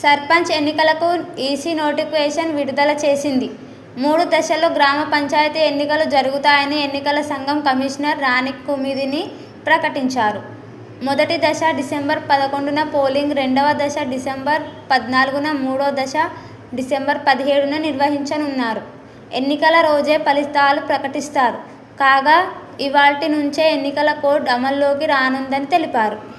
సర్పంచ్ ఎన్నికలకు EC notification విడుదల చేసింది. మూడు దశల్లో గ్రామ పంచాయతీ ఎన్నికలు జరుగుతాయని ఎన్నికల సంఘం కమిషనర్ రాణి కుమిదిని ప్రకటించారు. మొదటి దశ డిసెంబర్ పదకొండున పోలింగ్ రెండవ దశ డిసెంబర్ పద్నాలుగున మూడో దశ డిసెంబర్ పదిహేడున నిర్వహించనున్నారు. ఎన్నికల రోజే ఫలితాలు ప్రకటిస్తారు. కాగా ఇవాటి నుంచే ఎన్నికల కోడ్ అమల్లోకి రానుందని తెలిపారు.